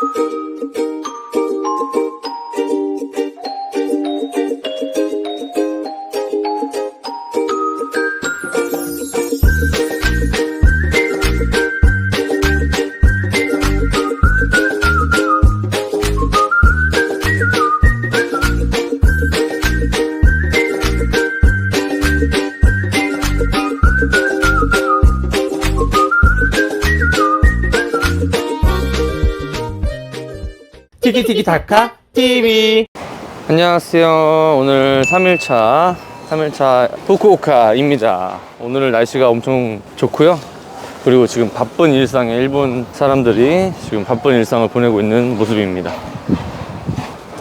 티키 티키 타카 TV 안녕하세요. 오늘 3일차 3일차 후쿠오카입니다. 오늘 날씨가 엄청 좋고요. 그리고 지금 바쁜 일상에 일본 사람들이 지금 바쁜 일상을 보내고 있는 모습입니다.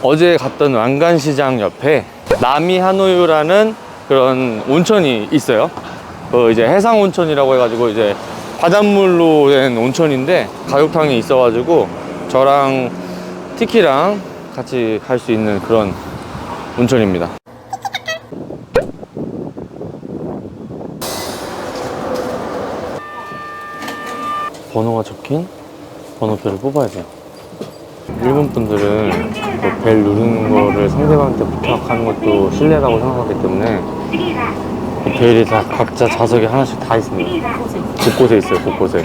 어제 갔던 왕관시장 옆에 나미 하노유라는 그런 온천이 있어요. 그 이제 해상 온천이라고 해가지고 이제 바닷물로 된 온천인데 가족탕이 있어가지고 저랑 티키랑 같이 갈 수 있는 그런 온천입니다. 번호가 적힌 번호표를 뽑아야 돼요. 일본 분들은 그 벨 누르는 거를 상대방한테 부탁하는 것도 실례라고 생각하기 때문에 그 벨이 다 각자 좌석에 하나씩 다 있습니다. 곳곳에 있어요, 곳곳에.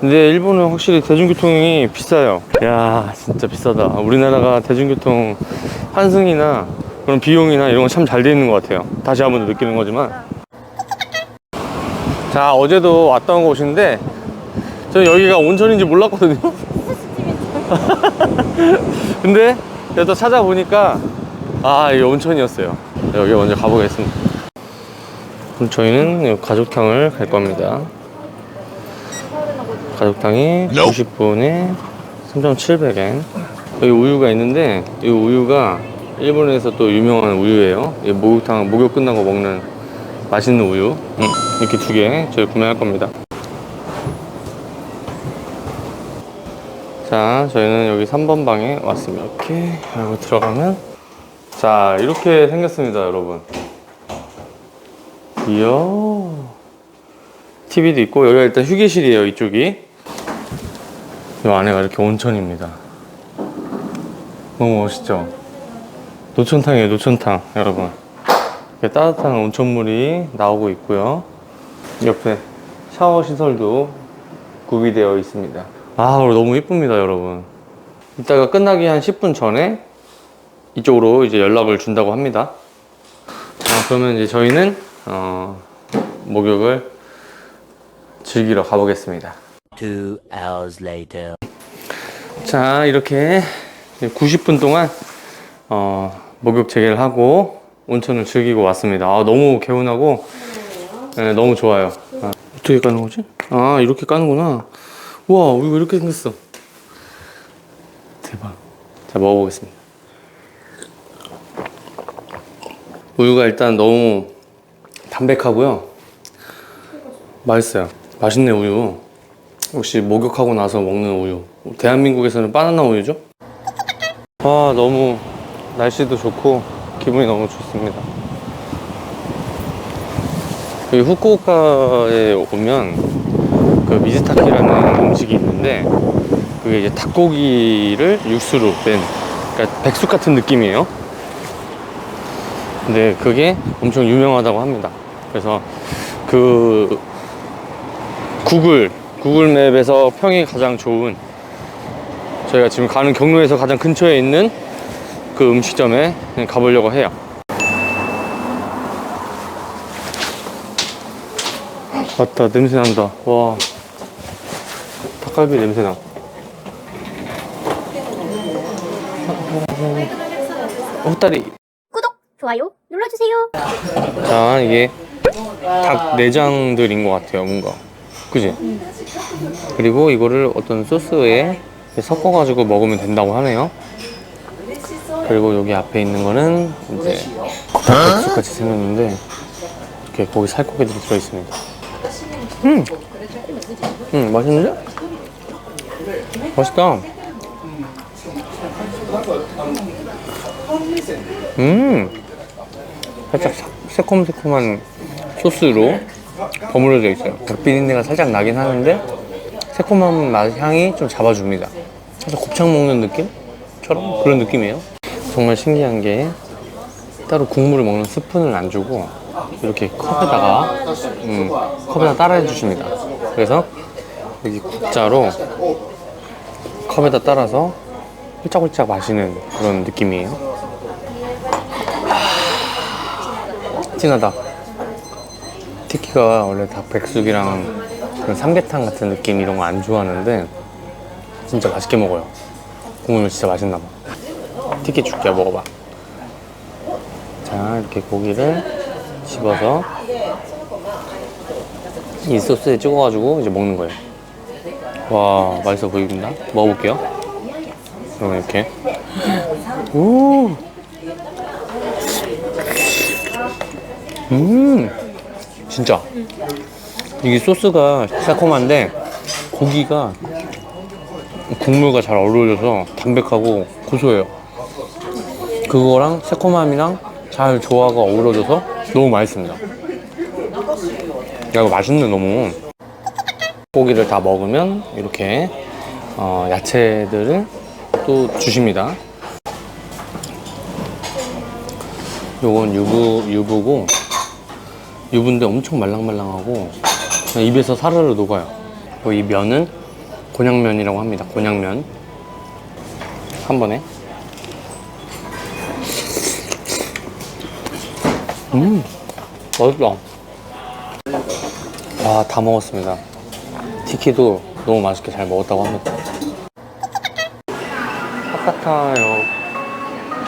근데 일본은 확실히 대중교통이 비싸요. 야, 진짜 비싸다. 우리나라가 대중교통 환승이나 그런 비용이나 이런 건 참 잘 돼 있는 것 같아요. 다시 한번더 느끼는 거지만. 자, 어제도 왔던 곳인데, 저는 여기가 온천인지 몰랐거든요. 근데 제가 또 찾아보니까, 아, 이게 온천이었어요. 여기 먼저 가보겠습니다. 그럼 저희는 가족탕을 갈 겁니다. 가족탕이 90분에 3,700엔. 여기 우유가 있는데, 이 우유가 일본에서 또 유명한 우유예요. 이 목욕탕, 목욕 끝나고 먹는 맛있는 우유. 음, 이렇게 두 개 저희 구매할 겁니다. 자, 저희는 여기 3번 방에 왔습니다. 이렇게 하고 들어가면 자, 이렇게 생겼습니다, 여러분. 이야. TV도 있고 여기가 일단 휴게실이에요 이쪽이. 이 안에가 이렇게 온천입니다. 너무 멋있죠? 노천탕이에요 노천탕 여러분. 이렇게 따뜻한 온천물이 나오고 있고요. 옆에 샤워 시설도 구비되어 있습니다 아 오늘 너무 이쁩니다 여러분 이따가 끝나기 한 10분 전에 이쪽으로 이제 연락을 준다고 합니다 자 그러면 이제 저희는 어, 목욕을 즐기러 가보겠습니다. Two hours later. 자, 이렇게 90분 동안 어, 목욕 재개를 하고 온천을 즐기고 왔습니다. 아, 너무 개운하고 네, 너무 좋아요. 아, 어떻게 까는 거지? 아, 이렇게 까는구나. 우와, 이거 이렇게 생겼어. 대박. 자, 먹어보겠습니다. 우유가 일단 너무 담백하고요. 맛있어요. 맛있네 우유. 역시 목욕하고 나서 먹는 우유. 대한민국에서는 바나나 우유죠? 아 너무 날씨도 좋고 기분이 너무 좋습니다. 여기 후쿠오카에 오면 그 미즈타키라는 음식이 있는데 그게 이제 닭고기를 육수로 뺀 그러니까 백숙 같은 느낌이에요. 근데 그게 엄청 유명하다고 합니다. 그래서 그 구글 구글 맵에서 평이 가장 좋은 저희가 지금 가는 경로에서 가장 근처에 있는 그 음식점에 가보려고 해요. 맞다 냄새 난다. 와 닭갈비 냄새 나. 호다리 구독, 좋아요 눌러주세요. 자 이게 닭 내장들인 것 같아요 뭔가 그지? 그리고 이거를 어떤 소스에 섞어가지고 먹으면 된다고 하네요 그리고 여기 앞에 있는 거는 이제 백숙같이 생겼는데 이렇게 거기 살코기들이 들어있습니다 음! 음 맛있는데? 맛있다 음, 살짝 사- 새콤새콤한 소스로 버무려져 있어요. 비린내가 살짝 나긴 하는데 새콤한 맛 향이 좀 잡아줍니다. 살짝 곱창 먹는 느낌처럼 그런 느낌이에요. 정말 신기한 게 따로 국물을 먹는 스푼을 안 주고 이렇게 컵에다가 음, 컵에다 따라 주십니다. 그래서 여기 국자로 컵에다 따라서 홀짝홀짝 마시는 그런 느낌이에요. 아, 진하다. 티키가 원래 닭 백숙이랑 그런 삼계탕 같은 느낌 이런 거 안 좋아하는데 진짜 맛있게 먹어요. 국물 진짜 맛있나 봐. 티키 줄게 먹어봐. 자 이렇게 고기를 집어서 이 소스에 찍어가지고 이제 먹는 거예요. 와 맛있어 보입니다. 먹어볼게요. 그러면 이렇게 오. 음 진짜 이게 소스가 새콤한데 고기가 국물과 잘 어우러져서 담백하고 고소해요. 그거랑 새콤함이랑 잘 조화가 어우러져서 너무 맛있습니다. 야 이거 맛있네 너무. 고기를 다 먹으면 이렇게 어, 야채들을 또 주십니다. 요건 유부 유부고 유부인데 엄청 말랑말랑하고 입에서 사르르 녹아요. 이 면은 곤약면이라고 합니다. 곤약면 한 번에. 음 맛있다. 와다 먹었습니다. 티키도 너무 맛있게 잘 먹었다고 합니다. 하카타역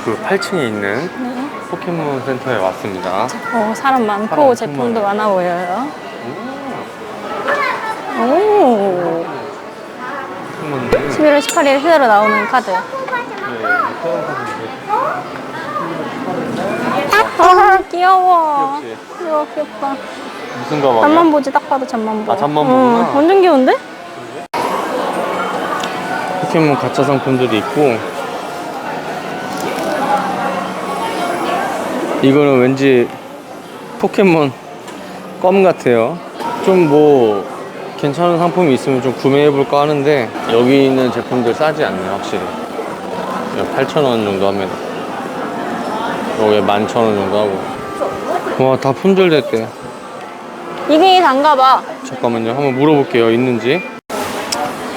그 8층에 있는 포켓몬 센터에 왔습니다. 어, 사람 많고 사람 제품도 정말 많아 보여요. 오. 포켓몬들 11월 18일 휴대로 나오는 카드. 아, 귀여워. 귀엽지? 귀여워, 귀엽다. 무슨 가방이야? 잠만 보지, 딱 봐도 잠만 보. 아, 잠만 보구나. 응, 완전 귀여운데? 포켓몬 가짜 상품들이 있고 이거는 왠지 포켓몬 껌 같아요 좀 뭐 괜찮은 상품이 있으면 좀 구매해볼까 하는데 여기 있는 제품들 싸지 않네요 확실히 8,000원 정도 합니다 여기에 11,000원 정도 하고 와 다 품절됐대 이게 단가 봐. 잠깐만요. 한번 물어볼게요. 있는지.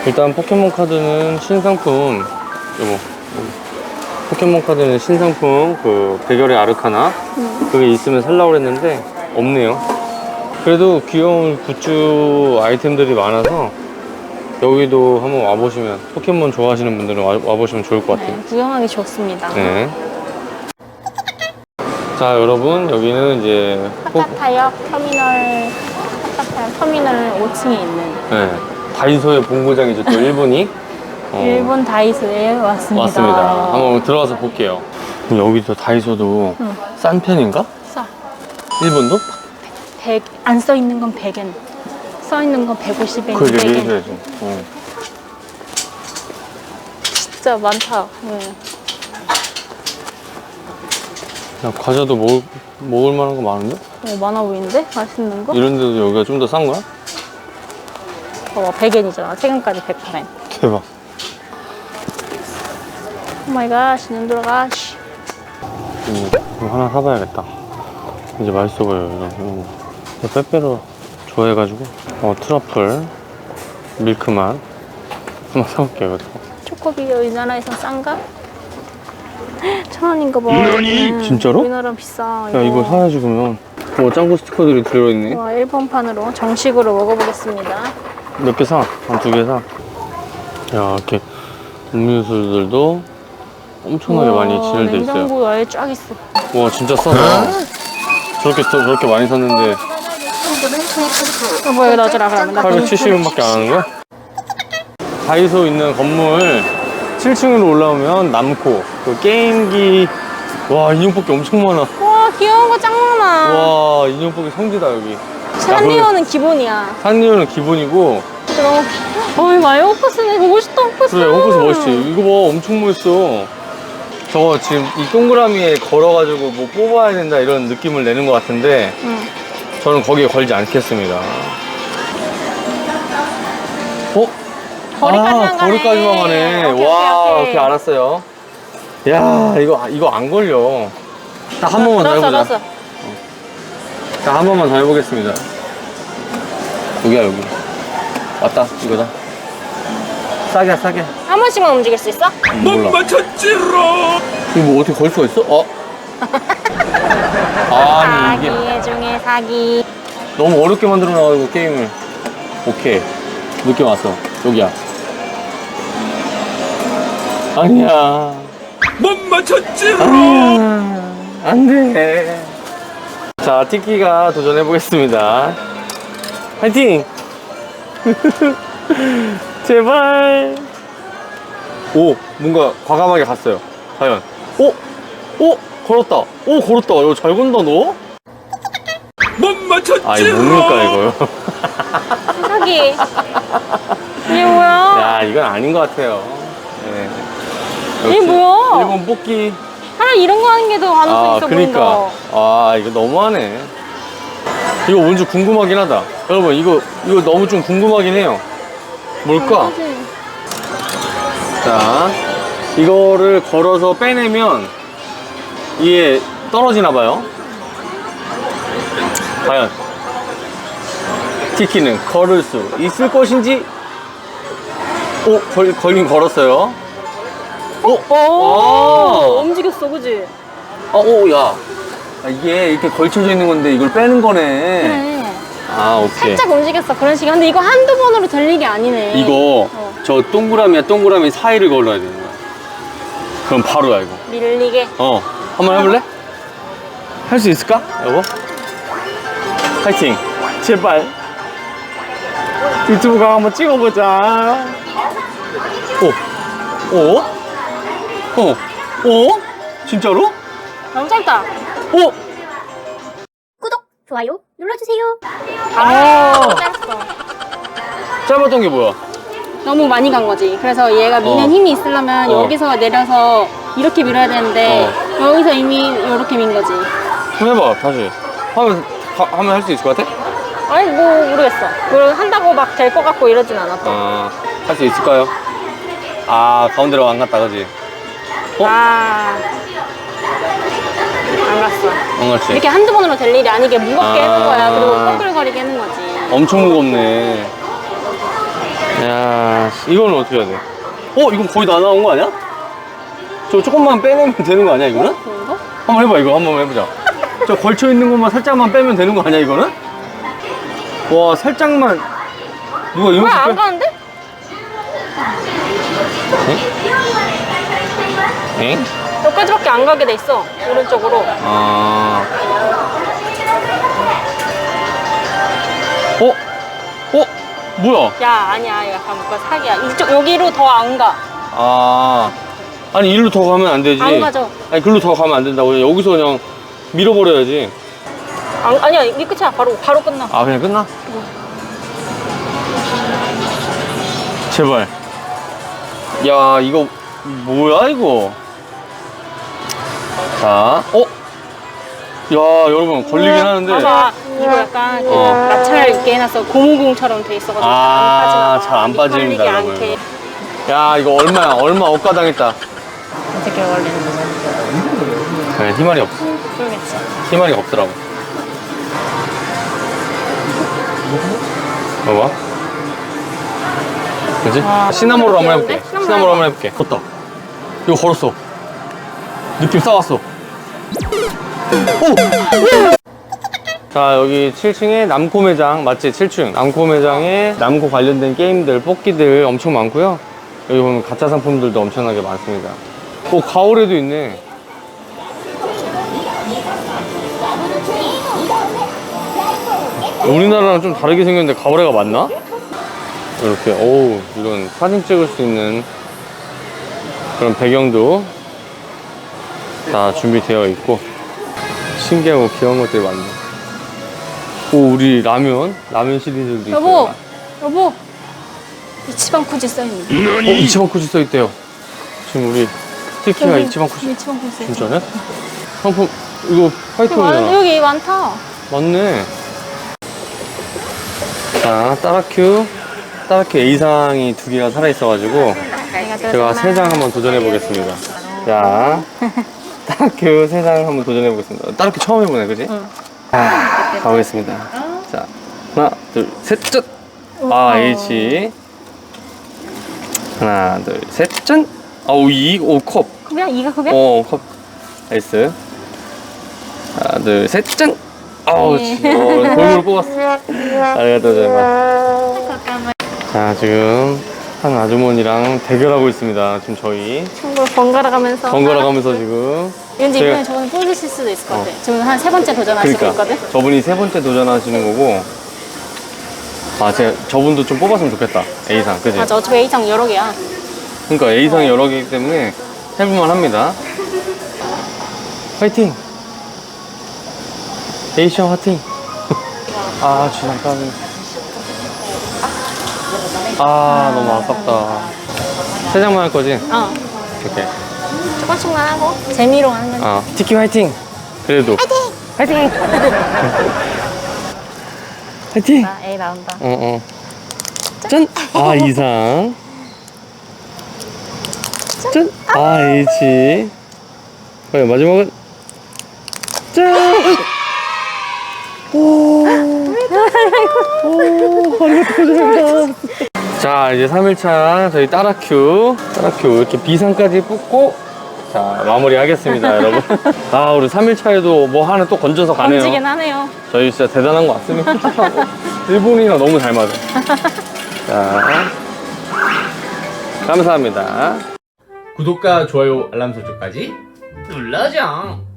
일단 포켓몬 카드는 신상품. 여보. 포켓몬 카드는 신상품 그 대결의 아르카나 그게 있으면 살라고 그랬는데 없네요. 그래도 귀여운 굿즈 아이템들이 많아서 여기도 한번 와보시면 포켓몬 좋아하시는 분들은 와, 와보시면 좋을 것 같아요. 네, 구경하기 좋습니다. 네. 자 여러분 여기는 이제 포, 하카타역 터미널, 하카타역 터미널 5층에 있는 네. 다이소의 본고장이죠 또 일본이 어, 일본 다이소에 왔습니다. 왔습니다. 한번 들어가서 볼게요. 여기도 다이소도 응. 싼 편인가? 싸. 일본도? 100, 안 써 있는 건 100엔. 써 있는 건 150엔, 그걸 200엔. 얘기해줘야지. 어. 진짜 많다. 네. 야, 과자도 먹을, 먹을 만한 거 많은데? 어, 많아 보이는데? 맛있는 거? 이런 데도 여기가 좀 더 싼 거야? 봐봐, 100엔이잖아. 세금까지 108엔. 대박. 오 마이 갓, 눈 들어가. 씨. 음, 이거 하나 사봐야겠다. 이제 맛있어 보여요. 이거. 음. 이거 빼빼로 좋아해가지고. 어, 트러플, 밀크맛. 한번 사볼게요, 이것도. 초코비가 우리나라에서 싼가? 천 원인가 봐. 음, 진짜로? 우리나라 비싸. 야, 이거 사야지, 그러면. 어, 짱구 스티커들이 들어있네. 와, 일본판으로 정식으로 먹어보겠습니다. 몇 개 사? 한 두 개 사? 야, 이렇게 음료수들도 엄청나게 많이 진열돼 있어요. 냉장고 아예 쫙 있어. 와, 진짜 싸다. 저렇게, 저, 저렇게 많이 샀는데 어, 뭐 이거 넣어주라 그러면. 나 돈- 870원밖에 안 하는 거야? 다이소 있는 건물 7층으로 올라오면 남코, 그 게임기, 와, 인형 뽑기 엄청 많아. 와, 귀여운 거 짱 많아. 와, 인형 뽑기 성지다, 여기. 산리오는 기본이야. 산리오는 기본이고. 어, 이거 아예 호크스네. 이거 멋있다, 호크스. 그래, 호크스 멋있지. 이거 봐, 엄청 멋있어. 저거 지금 이 동그라미에 걸어가지고 뭐 뽑아야 된다 이런 느낌을 내는 것 같은데 응. 저는 거기에 걸지 않겠습니다. 어? 거리까지만 아, 가네. 거리까지만 가네. 오케이, 와, 오케이, 오케이, 오케이. 알았어요. 야, 이거, 이거 안 걸려. 딱 한 번만 더 넣었어, 해보자. 넣었어. 자, 한 번만 더 해보겠습니다. 여기야, 여기. 왔다, 이거다. 싸게, 싸게. 한 번씩만 움직일 수 있어? 몰라. 이거 뭐 어떻게 걸 수가 있어? 어? 아니, 이게 사기 중에 사기. 너무 어렵게 만들어 놔가지고 게임을. 오케이. 느낌 왔어. 여기야. 아니야. 못 맞췄지롱! 아니야. 안 돼. 자, 티키가 도전해 보겠습니다. 화이팅! 제발. 오, 뭔가 과감하게 갔어요. 과연. 오! 오! 걸었다. 오, 걸었다. 이거 잘 건다, 너? 못 맞췄지! 아, 이거 뭡니까, 이거요? 사기. 이게 뭐야? 야, 이건 아닌 것 같아요. 네. 이게 뭐야? 일본 뽑기. 차라리 이런 거 하는 게 더 가능성 아, 있어 그니까. 보인다. 아, 이거 너무하네. 이거 뭔지 궁금하긴 하다. 여러분, 이거, 이거 너무 좀 궁금하긴 해요. 뭘까? 사실. 자, 이거를 걸어서 빼내면 이게 떨어지나 봐요. 과연 티키는 걸을 수 있을 것인지? 오, 걸, 걸긴 걸었어요. 오, 오, 아. 움직였어, 그지? 아, 오, 야. 아, 이게 이렇게 걸쳐져 있는 건데 이걸 빼는 거네. 그래. 아, 오케이. 살짝 움직였어, 그런 식으로. 근데 이거 한두 번으로 될 일이 아니네. 이거 어. 저 동그라미야 동그라미 사이를 걸어야 되는 거야. 그럼 바로야 이거. 밀리게. 어, 한번 해볼래? 할 수 있을까? 여보? 파이팅! 제발! 유튜브 가 한번 찍어보자. 오, 오, 어, 오, 진짜로? 너무 짧다. 오, 구독, 좋아요 눌러주세요. 아, 짧았어. 짧았던 게 뭐야? 너무 많이 간 거지. 그래서 얘가 미는 어. 힘이 있으려면 어. 여기서 내려서 이렇게 밀어야 되는데 여기서 이미 이렇게 민 거지. 한번 해봐, 다시. 하면, 하, 하면 할 수 있을 것 같아? 아니 뭐 모르겠어. 뭐 한다고 막 될 것 같고 이러진 않았어. 아, 할 수 있을까요? 아, 가운데로 안 갔다, 그지? 어? 아. 안 갔어. 안 갔지? 이렇게 한두 번으로 될 일이 아니게 무겁게 아. 해는 거야. 그리고 꺼끌거리게 하는 거지. 엄청 무겁네. 야, 씨, 이거는 어떻게 해야 돼? 어, 이건 거의 다 나온 거 아니야? 저 조금만 빼내면 되는 거 아니야, 이거는? 이거? 한번 해봐, 이거 한번 해보자. 저 걸쳐 있는 것만 살짝만 빼면 되는 거 아니야, 이거는? 와, 살짝만. 누가 이만큼 뭐야 안 빼? 가는데? 엥? 여기까지밖에 안 가게 돼 있어. 오른쪽으로. 아. 어? 어? 뭐야? 야 아니야 약간 뭔가 사기야. 이쪽 여기로 더 안 가. 아. 아니, 일로 더 가면 안 되지. 안 가죠. 아니, 글로 더 가면 안 된다고. 여기서 그냥 밀어버려야지. 안, 아니야 이 끝이야. 바로 바로 끝나. 아, 그냥 끝나? 제발. 야, 이거, 뭐야, 이거? 자, 어? 야, 여러분, 걸리긴 하는데. 봐봐. 이거 약간 그 어. 마찰 있게 해놨어. 고무공처럼 돼 있어가지고 아, 잘 안 빠지나 봐. 빠집니다, 여러분. 않게. 야, 이거 얼마야? 얼마 억가 당했다. 어떻게 걸리는 거지? 그래, 희말이 없어. 모르겠지. 희말이 없더라고. 봐봐. 그지? 아, 시나모로 한번 귀여운데? 해볼게. 시나모로 시나모로 한번. 해볼게. 걷다. 이거 걸었어. 느낌 싸웠어. 오! 자, 여기 7층에 남코 매장, 맞지? 7층. 남코 매장에 남코 관련된 게임들, 뽑기들 엄청 많고요. 여기 보면 가짜 상품들도 엄청나게 많습니다. 오, 가오레도 있네. 우리나라랑 좀 다르게 생겼는데 가오레가 맞나? 이렇게 어우 이런 사진 찍을 수 있는 그런 배경도 다 준비되어 있고 신기하고 귀여운 것들이 많네 오 우리 라면 라면 시리즈도 여보, 있어요 여보, 이치방 쿠지 써있네. 어, 이치방 쿠지 써있대요. 지금 우리 티키가 이치방 쿠지. 이치방 쿠지. 진짜네? 상품, 이거 화이트이잖아. 여기 많다. 맞네. 자, 따라큐. 따라큐 A상이 두 개가 살아있어가지고, 제가 세 장 한번 도전해보겠습니다. 자, 따라큐 세장 한번 도전해 보겠습니다. 따라큐 처음 해보네, 그지? 아, 가보겠습니다. 자, 하나, 둘, 셋, 짠! 아, H. 하나, 둘, 셋, 짠! 아우, 이, 오, 컵. 그냥 이가 그게? 어, 컵. 나이스. 하나, 둘, 셋, 짠! 아우, 네. 씨, 어, 골고루 뽑았어. 아리가또 자이마스. 자, 지금 한 아주머니랑 대결하고 있습니다. 지금 저희. 번갈아 가면서. 번갈아 가면서 지금. 왠지 제가- 이번에 저거는 뽑으실 수도 있을 것 같아. 지금 한 세 번째 도전하시고 그러니까. 있거든. 저분이 세 번째 도전하시는 거고. 아, 제가 저분도 좀 뽑았으면 좋겠다. A상, 그지? 맞아, 어차피 A상 여러 개야. 그러니까 A상이 여러 개이기 때문에 해볼만 합니다. 화이팅! A상 화이팅! 아, 주상 까비. 아, 너무 아깝다. 세 장만 할 거지? 어. 오케이. 조금씩만 하고 재미로 하는 거지. 아, 티키 화이팅! 그래도. 화이팅! 화이팅! 아, A 나온다. 어, 어. 짠! 아, 이상. 짠! 아, H. 그래, 마지막은. 짠! 오. 오, 아리가또 고생합니다. 자, 이제 3일차 저희 따라큐. 따라큐 이렇게 비상까지 뽑고. 자, 마무리 하겠습니다, 여러분. 아, 우리 3일차에도 뭐 하나 또 건져서 가네요. 던지긴 하네요. 저희 진짜 대단한 거 같습니다. 일본이랑 너무 잘 맞아. 자, 감사합니다. 구독과 좋아요, 알람 설정까지 눌러줘.